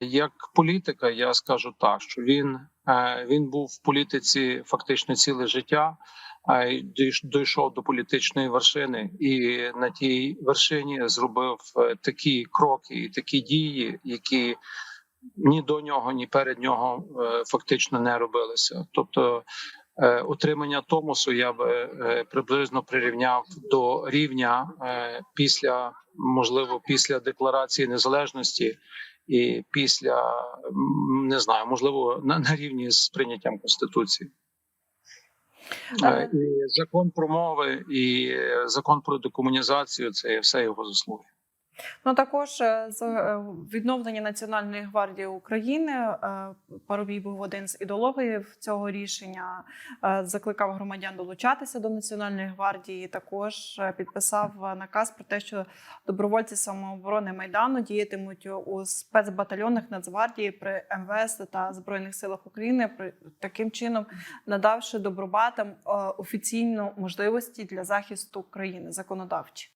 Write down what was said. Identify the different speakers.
Speaker 1: Як політика, я скажу так, що він, е, він був в політиці фактично ціле життя, а дійшов до політичної вершини, і на тій вершині зробив е, такі кроки і такі дії, які ні до нього, ні перед нього е, фактично не робилися. Тобто, е, утримання Томосу я би е, приблизно прирівняв до рівня е, після, можливо, після декларації незалежності і після не знаю, можливо, на, на рівні з прийняттям конституції. Е, І закон про мови і е, закон про декомунізацію це все його заслуги.
Speaker 2: Ну також е, з е, відновлення Національної гвардії України е, Парубій був один з ідеологів цього рішення. Закликав громадян долучатися до Національної гвардії. Також підписав наказ про те, що добровольці самооборони майдану діятимуть у спецбатальйонах Нацгвардії при МВС та збройних силах України. Таким чином надавши добробатам офіційну можливості для захисту країни законодавчі.